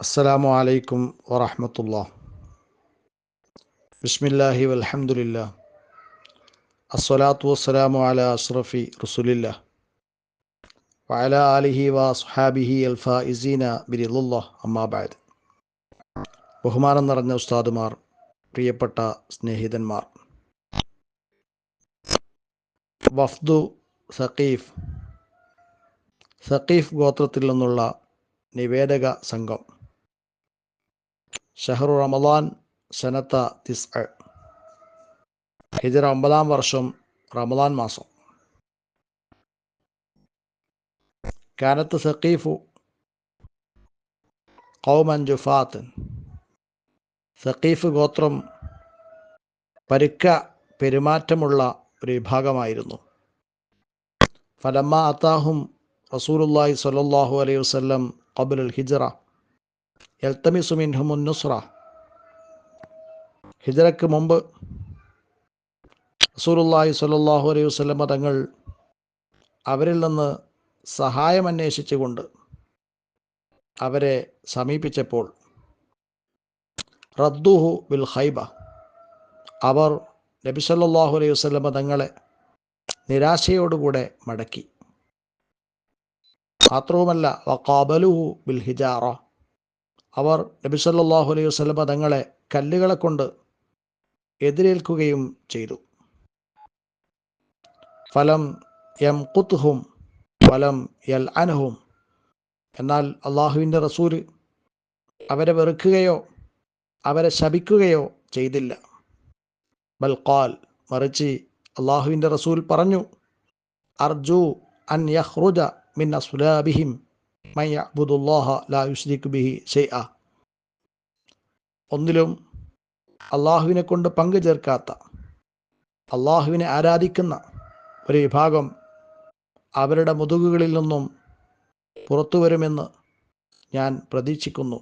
السلام عليكم ورحمة الله بسم الله والحمد لله الصلاة والسلام على أشرف رسول الله وعلى آله وأصحابه الفائزين برضا الله أما بعد ബഹുമാനം നിറഞ്ഞ ഉസ്താദുമാർ പ്രിയപ്പെട്ട സ്നേഹിതന്മാർ വഫ്ദു സഖീഫ് സഖീഫ് ഗോത്രത്തിൽ നിന്നുള്ള നിവേദക സംഘം ഷഹറു റമദാൻ സനത്ത തിസ് ഹിജറ ഒമ്പതാം വർഷം റമദാൻ മാസം. കാനത്ത് സഖീഫു കൗമൻ ജുഫാത്തൻ സഖീഫ് ഗോത്രം പരുക്ക പെരുമാറ്റമുള്ള ഒരു വിഭാഗമായിരുന്നു. ഫലമ്മ അത്താഹും റസൂലുല്ലാഹി സ്വല്ലല്ലാഹു അലൈഹി വസല്ലം ഖബൽ ഹിജറ യൽത്തമിസു മിൻഹും നുസ്ര ഹിജറയ്ക്ക് മുമ്പ് റസൂലുല്ലാഹി സ്വല്ലല്ലാഹു അലൈഹി വസല്ലമ തങ്ങൾ അവരിൽ നിന്ന് സഹായം അന്വേഷിച്ചുകൊണ്ട് അവരെ സമീപിച്ചപ്പോൾ റദ്ദുഹു ബിൽ ഖൈബ. അവർ നബി സല്ലല്ലാഹു അലൈഹി വസല്ലമ തങ്ങളെ നിരാശയോടുകൂടെ മടക്കി. മാത്രവുമല്ല വക്കാബലുഹു ബിൽ ഹിജാറ. അവർ നബി സല്ലല്ലാഹു അലൈഹി വസ്ലമ തങ്ങളെ കല്ലുകളെ കൊണ്ട് എതിരേൽക്കുകയും ചെയ്തു. ഫലം എം കുത്തുഹും ഫലം എൽ അനഹും എന്നാൽ അള്ളാഹുവിന്റെ റസൂൽ അവരെ വെറുക്കുകയോ അവരെ ശപിക്കുകയോ ചെയ്തില്ല. ബൽഖാൽ മറിച്ച് അള്ളാഹുവിന്റെ റസൂൽ പറഞ്ഞു അർജു അൻ യഹ്റുജ മിൻ അസ്ലാബിഹിം മയ്യബുദുല്ലാഹ ലാ യുസ്രിഖ് ബിഹി ഷെയ്അ ഒന്നിലും അള്ളാഹുവിനെ കൊണ്ട് പങ്കു ചേർക്കാത്ത അള്ളാഹുവിനെ ആരാധിക്കുന്ന ഒരു വിഭാഗം അവരുടെ മുതുകുകളിൽ നിന്നും പുറത്തു വരുമെന്ന് ഞാൻ പ്രതീക്ഷിക്കുന്നു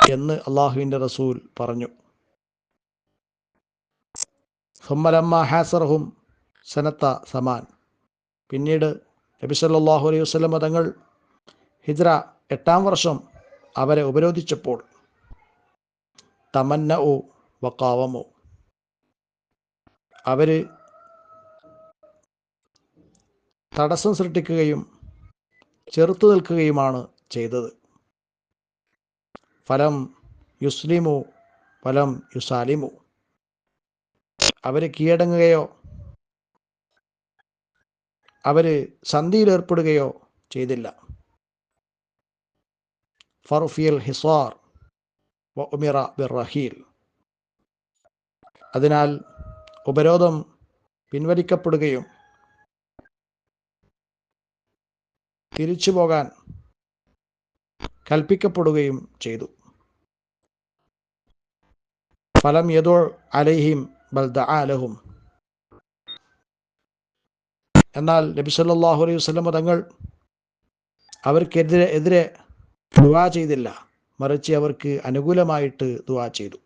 എന്ന് അള്ളാഹുവിന്റെ റസൂൽ പറഞ്ഞു. സുമ്മലമ്മ ഹാസറഹും സനത്ത സമാൻ പിന്നീട് നബി സല്ലല്ലാഹു അലൈഹി വസ്ലം തങ്ങൾ ഹിജ്ര എട്ടാം വർഷം അവരെ ഉപരോധിച്ചപ്പോൾ തമന്ന ഓ വക്കാവമോ അവർ തടസ്സം സൃഷ്ടിക്കുകയും ചെറുത്തു നിൽക്കുകയുമാണ് ചെയ്തത്. ഫലം യുസ്ലിമോ ഫലം യുസാലിമോ. അവർ കീഴടങ്ങുകയോ അവർ സന്ധിയിലേർപ്പെടുകയോ ചെയ്തില്ല. ഫറുഫിയൽ ഹിസാർ ഉമിറ ബിർ റഹീൽ. അതിനാൽ ഉപരോധം പിൻവലിക്കപ്പെടുകയും തിരിച്ചു പോകാൻ കൽപ്പിക്കപ്പെടുകയും ചെയ്തു. ഫലം യദോ അലൈഹിം ബൽദ അലഹും എന്നാൽ നബി സല്ലല്ലാഹു അലൈഹി വസല്ലം തങ്ങൾ അവർക്കെതിരെ എതിരെ ദുവാ ചെയ്തില്ല. മറിച്ച് അവർക്ക് അനുകൂലമായിട്ട് ദുവാ ചെയ്തു.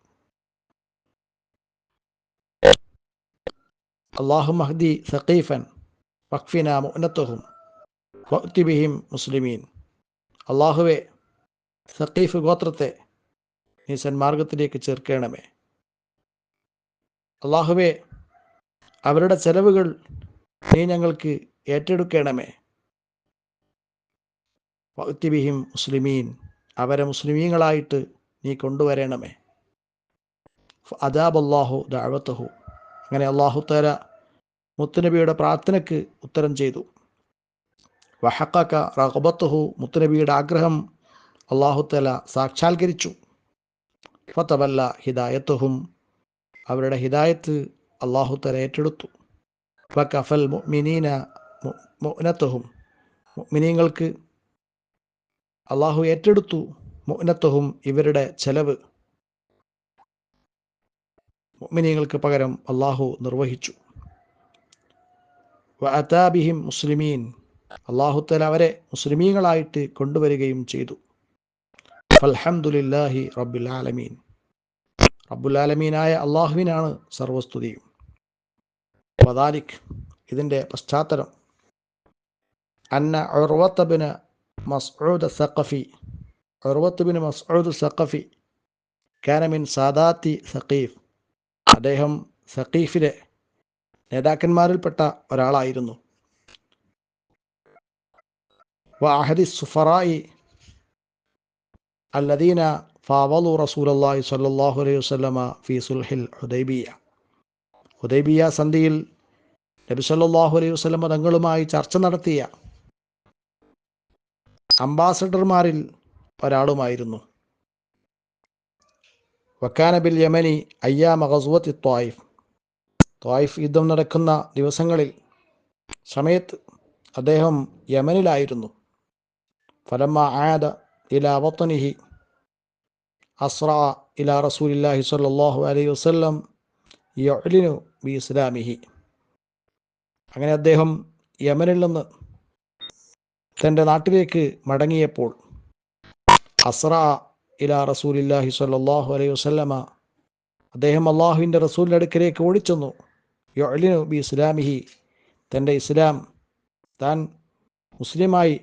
അള്ളാഹു മഹ്ദി സഖീഫൻ വഖഫിന മുനത്തഹും വക്തിബിഹിം മുസ്ലിമീൻ. അള്ളാഹുവെ സഖീഫ് ഗോത്രത്തെ നീ സന്മാർഗത്തിലേക്ക് ചേർക്കണമേ. അള്ളാഹുവെ അവരുടെ ചെലവുകൾ നീ ഞങ്ങൾക്ക് ഏറ്റെടുക്കണമേ. വക്തിബിഹിം മുസ്ലിമീൻ. അവരെ മുസ്ലിമീങ്ങളായിട്ട് നീ കൊണ്ടുവരണമേ. അദാബ് അള്ളാഹു ദാവത്തഹു അങ്ങനെ അള്ളാഹു തല മുത്തുനബിയുടെ പ്രാർത്ഥനയ്ക്ക് ഉത്തരം ചെയ്തു. വഹക്കക്ക റഹബത്തഹു മുത്തുനബിയുടെ ആഗ്രഹം അള്ളാഹു തല സാക്ഷാത്കരിച്ചു. ഫത്തവല്ല ഹിദായത്തുഹും. അവരുടെ ഹിദായത്ത് അള്ളാഹു തല ഏറ്റെടുത്തു. വക്കഫൽ മിനീന മുനത്തഹും മിനീങ്ങൾക്ക് അള്ളാഹു ഏറ്റെടുത്തു മുനത്തഹും ഇവരുടെ ചെലവ്. മുഅ്മിനീങ്ങൾക്ക് പകരം അള്ളാഹു നിർവഹിച്ചു. വഅതാബിഹിം മുസ്ലിമീൻ. അള്ളാഹുത്തല അവരെ മുസ്ലിമീങ്ങളായിട്ട് കൊണ്ടുവരികയും ചെയ്തു. അൽഹംദുലില്ലാഹി റബ്ബുൽ ആലമീൻ. റബ്ബുൽ ആലമീനായ അള്ളാഹുവിനാണ് സർവസ്തുതിയും. വദാലിക് ഇതിന്റെ പശ്ചാത്തലം. അന്ന ഉർവത്തബിന് Masood Thaqafi Urwah bin Masood Thaqafi കാനമിൻ സാദാത്തി സഖീഫ്. അദ്ദേഹം സഖീഫിലെ നേതാക്കന്മാരിൽപ്പെട്ട ഒരാളായിരുന്നു. വഅഹദി സുഫറായി അല്ലദീന ഫാവലു റസൂലല്ലാഹി സ്വല്ലല്ലാഹു അലൈഹി വസല്ലമ ഫി സുൽഹിൽ ഹുദൈബിയ ഹുദൈബിയ സന്ധിയിൽ നബി സല്ലല്ലാഹു അലൈഹി വസല്ലമ തങ്ങളുമായി ചർച്ച നടത്തിയ അംബാസഡർമാരിൽ ഒരാളുമായിരുന്നു. വക്കാനബിൽ യമനി അയ്യാ മഹസുവത്ത് ത്വായിഫ്. ത്വായിഫ് യുദ്ധം നടക്കുന്ന ദിവസങ്ങളിൽ സമയത്ത് അദ്ദേഹം യമനിലായിരുന്നു. ഫലമ്മ ആദ ഇല വത്തനിഹി അസ്ര ഇല റസൂലില്ലാഹി സ്വല്ലല്ലാഹു അലൈഹി വസ്ലം യൊലിനു ബി ഇസ്ലാമിഹി. അങ്ങനെ അദ്ദേഹം യമനിൽ നിന്ന് തന്റെ നാട്ടിലേക്ക് മടങ്ങിയപ്പോൾ അസ്ര ഇല റസൂലില്ലാഹി സ്വല്ലല്ലാഹു അലൈഹി വസല്ലമ അദ്ദേഹം അള്ളാഹുവിന്റെ റസൂലിന്റെ അടുക്കലേക്ക് ഓടിച്ചെന്നു. യൊലിനു ബി ഇസ്ലാമിഹി തന്റെ ഇസ്ലാം താൻ മുസ്ലിമായി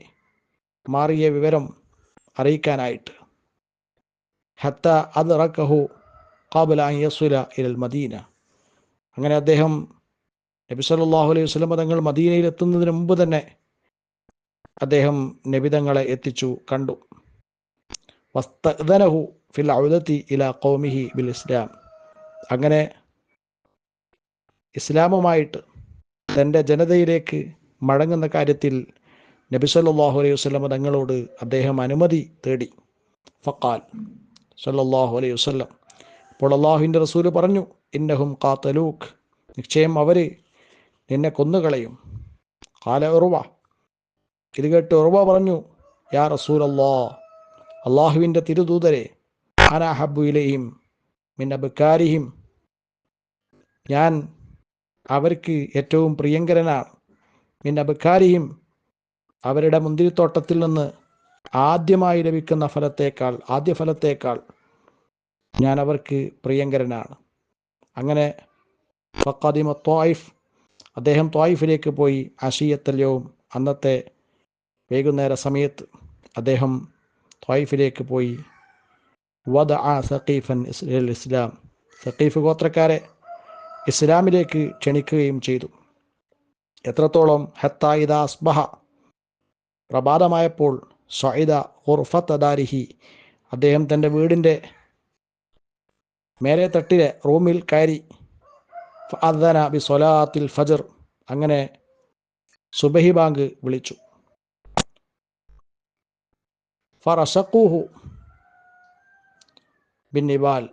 മാറിയ വിവരം അറിയിക്കാനായിട്ട്. ഹത്ത അത് റക്കഹു കാബുല യസുല ഇൽ മദീന. അങ്ങനെ അദ്ദേഹം നബി സല്ലല്ലാഹു അലൈഹി വസ്ലമ തങ്ങൾ മദീനയിൽ എത്തുന്നതിന് മുമ്പ് തന്നെ അദ്ദേഹം നബിതങ്ങളെ എത്തിച്ചു കണ്ടു. വസ്തനഹു ഫിൽ ഔദത്തി ഇല കോമിഹി ബിൽ ഇസ്ലാം. അങ്ങനെ ഇസ്ലാമുമായിട്ട് തന്റെ ജനതയിലേക്ക് മടങ്ങുന്ന കാര്യത്തിൽ നബി സല്ലാഹു അലൈഹി വസ്ലം തങ്ങളോട് അദ്ദേഹം അനുമതി തേടി. ഫക്കാൽ സല്ലാഹു അലൈഹി വസ്ലം അപ്പോൾ അള്ളാഹുവിന്റെ റസൂൽ പറഞ്ഞു ഇന്നഹും കാത്തലൂഖ് നിശ്ചയം അവർ നിന്നെ കൊന്നുകളയും. കാല ഉറവ ഇത് കേട്ട് ഉറവ പറഞ്ഞു യാ റസൂൽ അല്ലാ അള്ളാഹുവിന്റെ തിരുദൂതരെ അനാഹബു ഇലയും മിന്നബക്കാരിഹിം ഞാൻ അവർക്ക് ഏറ്റവും പ്രിയങ്കരനാണ്. മിന്നബുക്കാരിയും അവരുടെ മുന്തിരിത്തോട്ടത്തിൽ നിന്ന് ആദ്യമായി ലഭിക്കുന്ന ഫലത്തേക്കാൾ ആദ്യ ഫലത്തേക്കാൾ ഞാൻ അവർക്ക് പ്രിയങ്കരനാണ്. അങ്ങനെ ഫക്കാദിമ ത്വായിഫ് അദ്ദേഹം ത്വായിഫിലേക്ക് പോയി അഷീയത്തല്യവും അന്നത്തെ വൈകുന്നേര സമയത്ത് അദ്ദേഹം ത്വായിഫിലേക്ക് പോയി വദ ആ സഖീഫൻ ഇസ്ലാം. സഖീഫ് ഗോത്രക്കാരെ ഇസ്ലാമിലേക്ക് ക്ഷണിക്കുകയും ചെയ്തു. എത്രത്തോളം ഹത്തായിദ അസ്ബഹ പ്രഭാതമായപ്പോൾ സൈദ ഹുർഫത്ത് ദാരിഹി അദ്ദേഹം തന്റെ വീടിന്റെ മേലെ തട്ടിലെ റൂമിൽ കയറി അദ്ദന ബി സൊലാത്തിൽ ഫജർ അങ്ങനെ സുബഹി ബാങ്ക് വിളിച്ചു. ഫറസക്കൂഹു ബിൻ നിബാൽ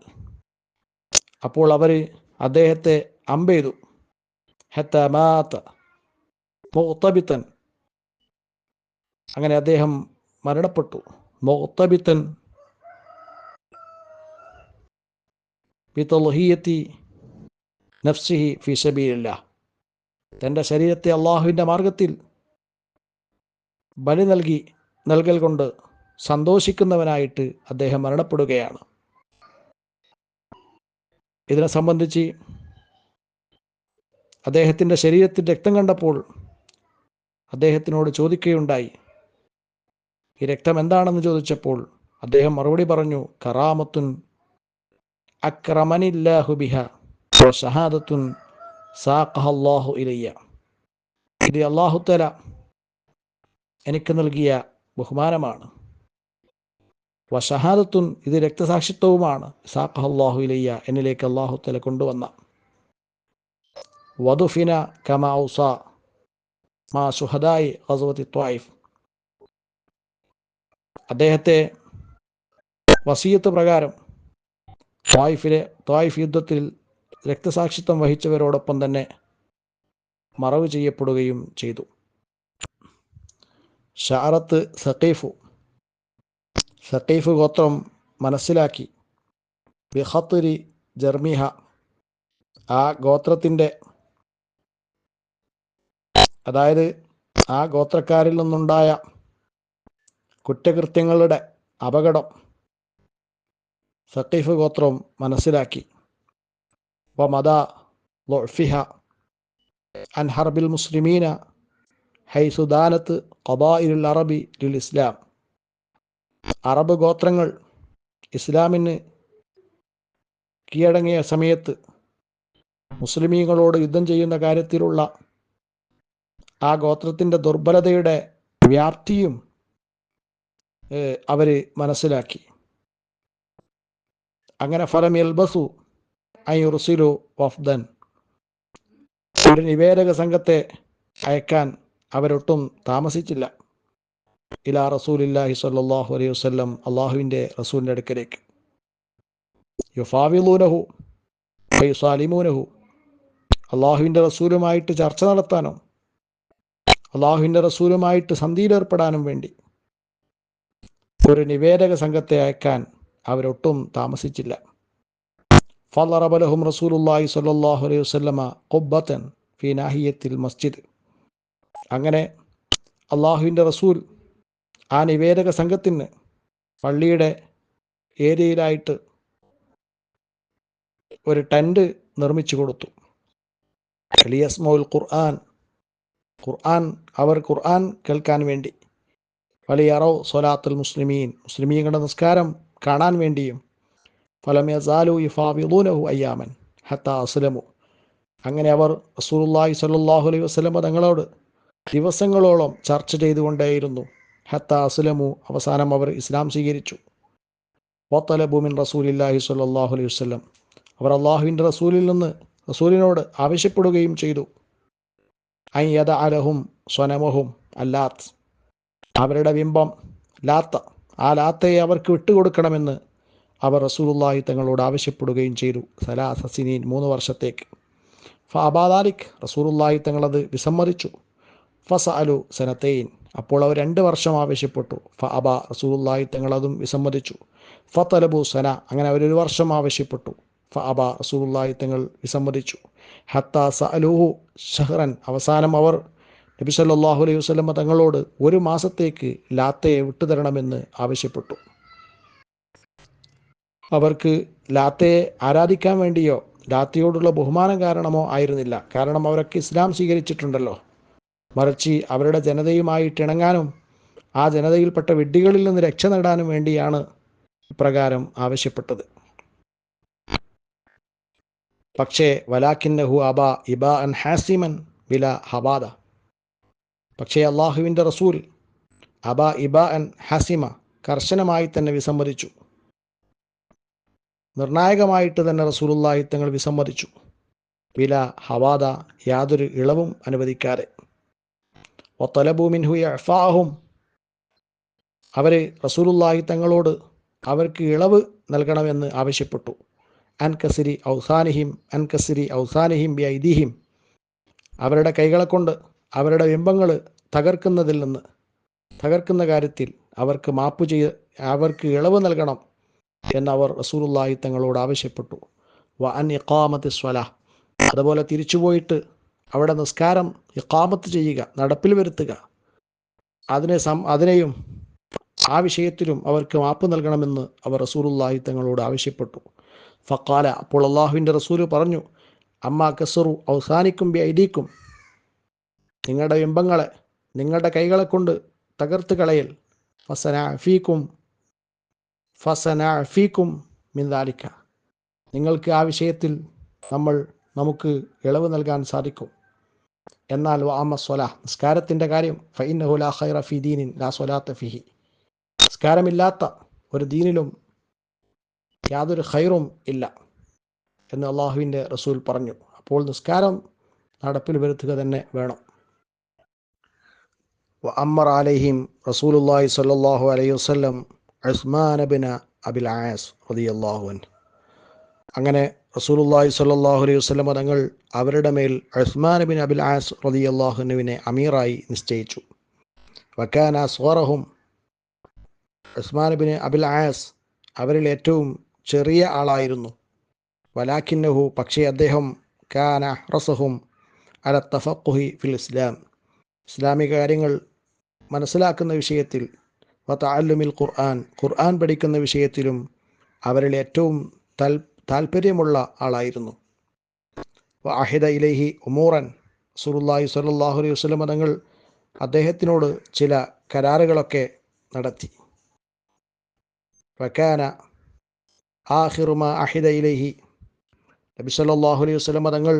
അപ്പോൾ അവർ അദ്ദേഹത്തെ അമ്പെയ്തു ഹെത്തമാത്ത മുത്തബിത്തൻ അങ്ങനെ അദ്ദേഹം മരണപ്പെട്ടു. മുത്തബിത്തൻ ബിത്തൽഹിയത്തി നഫ്സിഹി ഫിസബീലില്ല തന്റെ ശരീരത്തെ അള്ളാഹുവിന്റെ മാർഗത്തിൽ ബലി നൽകി നൽകൽ കൊണ്ട് സന്തോഷിക്കുന്നവനായിട്ട് അദ്ദേഹം മരണപ്പെടുകയാണ്. ഇതിനെ സംബന്ധിച്ച് അദ്ദേഹത്തിന്റെ ശരീരത്തിൽ രക്തം കണ്ടപ്പോൾ അദ്ദേഹത്തിനോട് ചോദിക്കുകയുണ്ടായി ഈ രക്തം എന്താണെന്ന് ചോദിച്ചപ്പോൾ അദ്ദേഹം മറുപടി പറഞ്ഞു കറാമത്തുൻ അക്രമനില്ലാഹു ബിഹ ഷഹാദത്തുൻ സാഖഹല്ലാഹു ഇലയ്യ. ഇത് അള്ളാഹുത്തല എനിക്ക് നൽകിയ ബഹുമാനമാണ്. വഷഹാദത്തുൻ ഇത് രക്തസാക്ഷിത്വവുമാണ്. സാഖഹല്ലാഹു ഇലയ്യ എന്നിലേക്ക് അള്ളാഹുത്തല കൊണ്ടുവന്ന. വധുഫിന കമൗസ മാ സുഹദായി ഹസവത്തി ത്വായിഫ് അദ്ദേഹത്തെ വസീയത്ത് പ്രകാരം ത്വായിഫിലെ ത്വായിഫ് യുദ്ധത്തിൽ രക്തസാക്ഷിത്വം വഹിച്ചവരോടൊപ്പം തന്നെ മറവ് ചെയ്യപ്പെടുകയും ചെയ്തു. ഷാറത്ത് സഖീഫു സഖീഫ് ഗോത്രം മനസ്സിലാക്കി. ബിഹത്തുരി ജർമിഹ. ആ ഗോത്രത്തിന്റെ അതായത് ആ ഗോത്രക്കാരിൽ നിന്നുണ്ടായ കുറ്റകൃത്യങ്ങളുടെ അപകടം സക്കീഫ് ഗോത്രം മനസ്സിലാക്കി. വ ലൊഫിഹ അൻ ഹർബിൽ മുസ്ലിമീന ഹൈസുദാനത്ത് ഖബായിലുൽ അറബി ലിൽ ഇസ്ലാം. അറബ് ഗോത്രങ്ങൾ ഇസ്ലാമിന് കീഴടങ്ങിയ സമയത്ത് മുസ്ലിമീങ്ങളോട് യുദ്ധം ചെയ്യുന്ന കാര്യത്തിലുള്ള ആ ഗോത്രത്തിന്റെ ദുർബലതയുടെ വ്യാപ്തിയും അവർ മനസ്സിലാക്കി. അങ്ങനെ ഫലം എൽബസു ഐറുസിലു വഫ്ദൻ. ഒരു നിവേദക സംഘത്തെ അയക്കാൻ അവരൊട്ടും താമസിച്ചില്ല. ഇലാ റസൂലില്ലാഹി സ്വല്ലല്ലാഹു അലൈഹി വസ്ലം അള്ളാഹുവിന്റെ റസൂലിന്റെ അടുക്കലേക്ക്. യുഫാവിലൂനഹു ഫൈസാലിമൂനഹു അള്ളാഹുവിന്റെ റസൂലുമായിട്ട് ചർച്ച നടത്താനോ അള്ളാഹുവിന്റെ റസൂലുമായിട്ട് സന്ധിയിലേർപ്പെടാനും വേണ്ടി ഒരു നിവേദക സംഘത്തെ അയക്കാൻ അവരൊട്ടും താമസിച്ചില്ല. ഫലറബലഹും റസൂലുല്ലാഹി സ്വല്ലല്ലാഹു അലൈഹി വസല്ലമ ഖുബ്ബത്തൻ ഫി നാഹിയത്തിൽ മസ്ജിദ്. അങ്ങനെ അള്ളാഹുവിന്റെ റസൂൽ ആ നിവേദക സംഘത്തിന് പള്ളിയുടെ ഏരിയയിലായിട്ട് ഒരു ടെന്റ് നിർമ്മിച്ചു കൊടുത്തു. അലിയസ്മോൽ ഖുർആൻ ഖുർആൻ അവർ ഖുർആൻ കേൾക്കാൻ വേണ്ടി. വലിയറോ സൊലാത്തുൽ മുസ്ലിമീൻ മുസ്ലിമീങ്ങളുടെ നിസ്കാരം കാണാൻ വേണ്ടിയും. ഫലമേസാലു ഇഫാബിദൂനഹു അയ്യാമൻ ഹത്ത അസ്ലമു. അങ്ങനെ അവർ റസൂലുള്ളാഹി സ്വല്ലല്ലാഹു അലൈഹി വസ്ലമ തങ്ങളോട് ദിവസങ്ങളോളം ചർച്ച ചെയ്തുകൊണ്ടേയിരുന്നു. ഹത്ത അസ്ലമു. അവസാനം അവർ ഇസ്ലാം സ്വീകരിച്ചു. വത്തലബുമിൻ റസൂലില്ലാഹി സ്വല്ലാഹു അലൈഹി വസ്ലം അവർ അള്ളാഹുവിന്റെ റസൂലിൽ നിന്ന് റസൂലിനോട് ആവശ്യപ്പെടുകയും ചെയ്തു. ഐ യഥ അലഹും സ്വനമഹും അല്ലാത്ത്. അവരുടെ ബിംബം ലാത്ത ആ ലാത്തയെ അവർക്ക് വിട്ടുകൊടുക്കണമെന്ന് അവർ റസൂലുള്ളാഹി തങ്ങളോട് ആവശ്യപ്പെടുകയും ചെയ്തു. സലാ സസിനീൻ മൂന്ന് വർഷത്തേക്ക്. ഫ അബാദാലിക് റസൂലുള്ളാഹി തങ്ങളത് വിസമ്മതിച്ചു. ഫസ സനത്തൈൻ അപ്പോൾ അവർ രണ്ട് വർഷം ആവശ്യപ്പെട്ടു ഫ അബ റസൂലുള്ളാഹി അതും വിസമ്മതിച്ചു. ഫ തലബു സന അങ്ങനെ അവരൊരു വർഷം ആവശ്യപ്പെട്ടു ഫ അബ റസൂലുള്ളാഹി തങ്ങൾ വിസമ്മതിച്ചു. ഹത്ത സഅലുഹു അലൂഹു ഷഹ്റൻ അവസാനം അവർ നബി സല്ലല്ലാഹു അലൈഹി വസല്ലമ തങ്ങളോട് ഒരു മാസത്തേക്ക് ലാത്തയെ വിട്ടുതരണമെന്ന് ആവശ്യപ്പെട്ടു അവർക്ക് ലാത്തയെ ആരാധിക്കാൻ വേണ്ടിയോ ലാത്തയോടുള്ള ബഹുമാനം കാരണമോ ആയിരുന്നില്ല. കാരണം അവരൊക്കെ ഇസ്ലാം സ്വീകരിച്ചിട്ടുണ്ടല്ലോ. മറിച്ച് അവരുടെ ജനതയുമായിട്ട് ഇണങ്ങാനും ആ ജനതയിൽപ്പെട്ട വിഡ്ഢികളിൽ നിന്ന് രക്ഷ നേടാനും വേണ്ടിയാണ് ഇപ്രകാരം ആവശ്യപ്പെട്ടത്. പക്ഷേ വലാക്കിന്നഹു അബ ഇബ അൻ ഹാസിമൻ വില ഹബാദ പക്ഷേ അള്ളാഹുവിന്റെ റസൂൽ അബ ഇബ അൻ ഹാസിമ കർശനമായി തന്നെ വിസമ്മതിച്ചു. നിർണായകമായിട്ട് തന്നെ റസൂലുള്ളാഹി തങ്ങൾ വിസമ്മതിച്ചു. വില ഹവാദ യാതൊരു ഇളവും അനുവദിക്കാതെ. ഒത്തലബൂമിൻഹു അഫാഹും അവർ റസൂലുള്ളാഹി തങ്ങളോട് അവർക്ക് ഇളവ് നൽകണമെന്ന് ആവശ്യപ്പെട്ടു. അൻ കസിരി ഔസാനിഹിം അൻ കസിരി ഔസാനിഹിം ബി ഐതിഹിം അവരുടെ കൈകളെ കൊണ്ട് അവരുടെ ബിംബങ്ങൾ തകർക്കുന്നതിൽ നിന്ന് തകർക്കുന്ന കാര്യത്തിൽ അവർക്ക് മാപ്പ് ചെയ്ത് അവർക്ക് ഇളവ് നൽകണം എന്നവർ റസൂലുള്ളാഹി തങ്ങളോട് ആവശ്യപ്പെട്ടു. വ അൻ ഇഖാമത്ത് സ്വല. അതുപോലെ തിരിച്ചുപോയിട്ട് അവിടെ നിസ്കാരം ഇഖാമത്ത് ചെയ്യുക നടപ്പിൽ വരുത്തുക. അതിനെ സം അതിനെയും ആ വിഷയത്തിലും അവർക്ക് മാപ്പ് നൽകണമെന്ന് അവർ റസൂലുള്ളാഹി തങ്ങളോട് ആവശ്യപ്പെട്ടു. ഫക്കാല അപ്പോൾ അള്ളാഹുവിന്റെ റസൂൽ പറഞ്ഞു അമ്മ കസറു അവസാനിക്കും ബി ഐഡിക്കും. നിങ്ങളുടെ ബിംബങ്ങളെ നിങ്ങളുടെ കൈകളെ കൊണ്ട് തകർത്ത് കളയൽ. ഫസന ഫീക്കും ഫസന ഫീക്കും മിന്താലിക്ക നിങ്ങൾക്ക് ആ വിഷയത്തിൽ നമ്മൾ നമുക്ക് ഇളവ് നൽകാൻ സാധിക്കും. എന്നാൽ വാമ സ്വല നിസ്കാരത്തിന്റെ കാര്യം ഫൈനഹു ലാ ഖൈറ ഫി ദീനിൻ ലാ സ്വലാത്ത ഫിഹി. നിസ്കാരമില്ലാത്ത ഒരു ദീനിലും യാതൊരു ഖൈറും ഇല്ല എന്ന് അള്ളാഹുവിന്റെ റസൂൽ പറഞ്ഞു. അപ്പോൾ നിസ്കാരം നടപ്പിൽ വരുത്തുക തന്നെ വേണം. അമ്മർ അലഹിം റസൂലുല്ലാഹി സ്വല്ലല്ലാഹു അലൈഹി വസ്ലം ഉസ്മാൻ അബിൻ അബിൽ ആസ് റളിയല്ലാഹു അൻഹു. അങ്ങനെ റസൂലുല്ലാഹി സ്വല്ലല്ലാഹു അലൈഹി വസല്ലം തങ്ങൾ അവരുടെ മേൽ ഉസ്മാൻ ബിൻ അബിൽ ആസ് റളിയല്ലാഹുവിനെ അമീറായി നിശ്ചയിച്ചു. വക്കാന സ്വറഹും ഉസ്മാൻ ബിൻ അബിൽ ആസ് അവരിൽ ഏറ്റവും ചെറിയ ആളായിരുന്നു. വലാഖിന്നഹു പക്ഷേ അദ്ദേഹം കാന റസഹും അല തഫഖുഹി ഫിൽ ഇസ്ലാം. ഇസ്ലാമിക കാര്യങ്ങൾ മനസ്സിലാക്കുന്ന വിഷയത്തിൽ വതഅല്ലുമിൽ ഖുർആൻ ഖുർആൻ പഠിക്കുന്ന വിഷയത്തിലും അവരിൽ ഏറ്റവും താൽ താല്പര്യമുള്ള ആളായിരുന്നു. വാഹിദ ഇലൈഹി ഉമൂറൻ സുറുല്ലാഹി സ്വല്ലല്ലാഹു അലൈഹി വസ്ലം തങ്ങൾ അദ്ദേഹത്തിനോട് ചില കരാറുകളൊക്കെ നടത്തി. വക്കാന ആഹിറുമ അഹിദ ഇലൈഹി നബി സല്ലാഹു അലൈഹി വസ്ലം തങ്ങൾ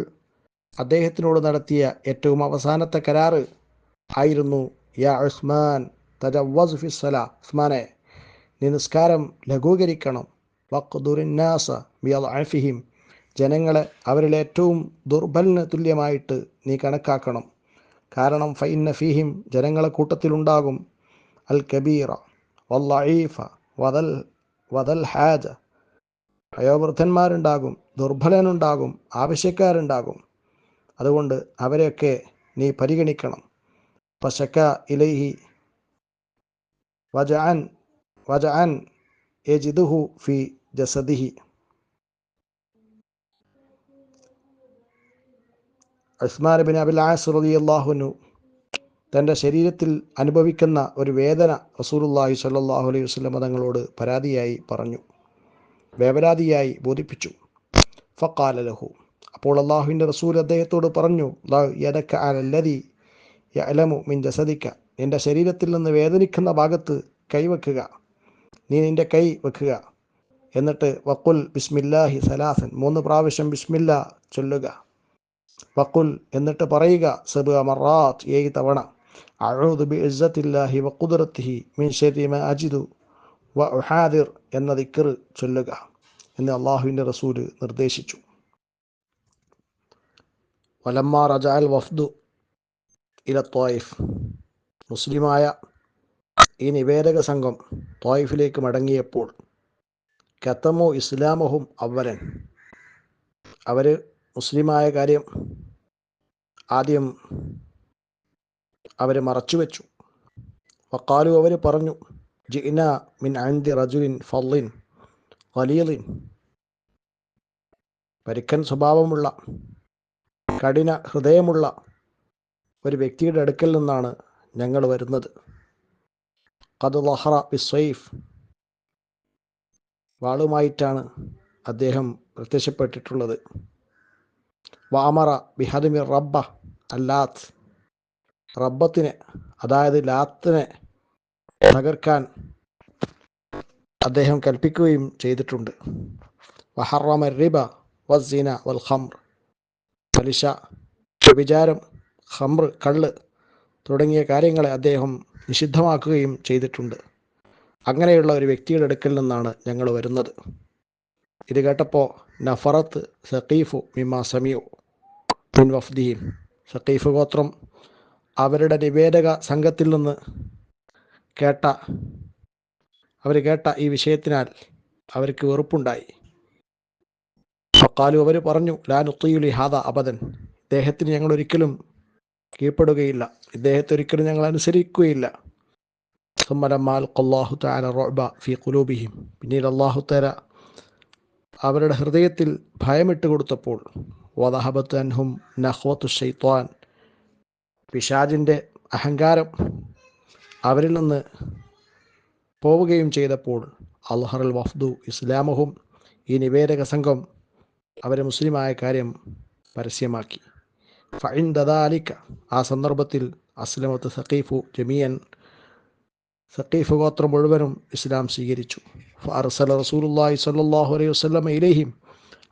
അദ്ദേഹത്തിനോട് നടത്തിയ ഏറ്റവും അവസാനത്തെ കരാറ് ആയിരുന്നു യാ ഉസ്മാൻ തജവസ് ഉസ്മാനെ നിസ്കാരം ലഘൂകരിക്കണം. വഖ്ദുറിന്നാസ ബിയൽഅഫിഹിം ജനങ്ങളെ അവരിൽ ഏറ്റവും ദുർബലിന് തുല്യമായിട്ട് നീ കണക്കാക്കണം. കാരണം ഫൈന്ന ഫീഹിം ജനങ്ങളെ കൂട്ടത്തിലുണ്ടാകും. അൽ കബീറ വല്ലഈഫ വദൽ വദൽ ഹാജ. വയോവൃദ്ധന്മാരുണ്ടാകും ദുർബലനുണ്ടാകും ആവശ്യക്കാരുണ്ടാകും. അതുകൊണ്ട് അവരെയൊക്കെ നീ പരിഗണിക്കണം. പശക്ക ഇലൈഹി വജഅൻ വജഅൻ ജിദുഹു ഫി ജസദിഹി. ഉസ്മാൻ ബിൻ അബിൽ ആസ് അള്ളാഹുനു തന്റെ ശരീരത്തിൽ അനുഭവിക്കുന്ന ഒരു വേദന റസൂലുള്ളാഹി സ്വല്ലല്ലാഹു അലൈഹി വസ്ലം തങ്ങളോട് പരാതിയായി പറഞ്ഞു. വേവരാതിയായി ബോധിപ്പിച്ചു. ഫക്കാല ലഹു. അപ്പോൾ അള്ളാഹുവിന്റെ റസൂൽ അദ്ദേഹത്തോട് പറഞ്ഞു യദക്ക മിൻ ജസദിക്ക നിന്റെ ശരീരത്തിൽ നിന്ന് വേദനിക്കുന്ന ഭാഗത്ത് കൈവെക്കുക നീ നിന്റെ കൈ വെക്കുക. എന്നിട്ട് വക്കുൽ ബിസ്മില്ലാഹി സലാസൻ മൂന്ന് പ്രാവശ്യം ബിസ്മില്ല ചൊല്ലുക. വക്കുൽ എന്നിട്ട് പറയുക സബ് മറാത്ത് ഏഴ് തവണ. അഴൂദ് ബി ഇസ്സത്തില്ലാഹി വക്കുദുറത്തിഹി മിൻ ഷരീമ അജിദു വ ഉഹാദിർ എന്ന ദിക്കർ ചൊല്ലുക എന്ന് അള്ളാഹുവിന്റെ റസൂൽ നിർദ്ദേശിച്ചു. വലമ്മ റജാൽ വഫ്ദു ഇല ത്വായിഫ്. മുസ്ലിമായ ഈ നിവേദക സംഘം ത്വായിഫിലേക്ക് മടങ്ങിയപ്പോൾ കത്തമോ ഇസ്ലാമഹും അവരൻ. അവർ മുസ്ലിമായ കാര്യം ആദ്യം അവർ മറച്ചുവെച്ചു വക്കാലു അവർ പറഞ്ഞു ജിന മിൻ അൻതി റജുലിൻ ഫല്ലിൻ ഖലീലിൻ. പരിക്കൻ സ്വഭാവമുള്ള കഠിന ഹൃദയമുള്ള ഒരു വ്യക്തിയുടെ അടുക്കൽ നിന്നാണ് ഞങ്ങൾ വരുന്നത്. കത് ലഹറ ബിസ്വൈഫ് വാളുമായിട്ടാണ് അദ്ദേഹം പ്രത്യക്ഷപ്പെട്ടിട്ടുള്ളത്. വാമറ ബിഹദിമി റബ്ബ അല്ലാത്ത്. റബ്ബത്തിനെ അതായത് ലാത്തിനെ തകർക്കാൻ അദ്ദേഹം കൽപ്പിക്കുകയും ചെയ്തിട്ടുണ്ട്. വഹറമ റിബ വസീന വൽ ഖംർ. പലിശ വ്യഭിചാരം ഖംർ കള്ള് തുടങ്ങിയ കാര്യങ്ങളെ അദ്ദേഹം നിഷിദ്ധമാക്കുകയും ചെയ്തിട്ടുണ്ട്. അങ്ങനെയുള്ള ഒരു വ്യക്തിയുടെ അടുക്കൽ നിന്നാണ് ഞങ്ങൾ വരുന്നത്. ഇത് കേട്ടപ്പോൾ നഫറത്ത് സഖീഫു മിമ സമിയു മിൻ വഫ്ദിഹിം. സഖീഫ് ഗോത്രം അവരുടെ നിവേദക സംഘത്തിൽ നിന്ന് കേട്ട അവർ കേട്ട ഈ വിഷയത്തിനാൽ അവർക്ക് വെറുപ്പുണ്ടായി. ഫക്കാലു അവർ പറഞ്ഞു ലാ നുത്തയുലി ഹാദ അബദൻ. ഇദ്ദേഹത്തിന് ഞങ്ങൾ ഒരിക്കലും കീഴ്പ്പെടുകയില്ല. ഇദ്ദേഹത്തെ ഒരിക്കലും ഞങ്ങൾ അനുസരിക്കുകയില്ല. സുമ്മലമാൽ കൊല്ലാഹു താല റോബ ഫി കുലൂബിഹിം പിന്നീട് അള്ളാഹു താല അവരുടെ ഹൃദയത്തിൽ ഭയമിട്ട് കൊടുത്തപ്പോൾ വദഹബത്ത് അൻഹും നഹ്വത്തു ഷെയ്ത്വാൻ പിശാജിന്റെ അഹങ്കാരം അവരിൽ നിന്ന് പോവുകയും ചെയ്തപ്പോൾ അൽഹറൽ വഫ്ദു ഇസ്ലാമഹും ഈ നിവേദക സംഘം അവരെ മുസ്ലിമായ കാര്യം പരസ്യമാക്കി. ഫൈൻ ദദാലിക്ക ആ സന്ദർഭത്തിൽ അസ്ലമത്ത് സഖീഫു ജമിയൻ സഖീഫ് ഗോത്രം മുഴുവനും ഇസ്ലാം സ്വീകരിച്ചു. ഫാർസല റസൂലുല്ലാഹി സ്വല്ലല്ലാഹു അലൈഹി വസല്ലം ഇലൈഹിം.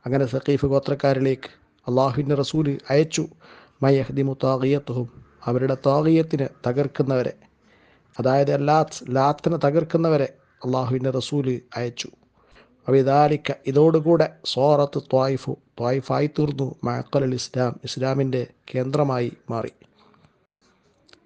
അങ്ങനെ സക്കീഫ് ഗോത്രക്കാരിലേക്ക് അള്ളാഹുവിന്റെ റസൂൽ അയച്ചു. മയഹ്ദിമു താകിയത്തുഹും അവരുടെ താകിയത്തിന് തകർക്കുന്നവരെ. അതായത് ലാത്ത് ലാത്തിനെ തകർക്കുന്നവരെ അള്ളാഹുവിന്റെ റസൂൽ അയച്ചു. അവിദാലിക്ക ഇതോടുകൂടെ സോറത്ത് ത്വായിഫു ത്വായിഫായി തീർന്നു. മഴക്കൽ ഇസ്ലാം ഇസ്ലാമിന്റെ കേന്ദ്രമായി മാറി.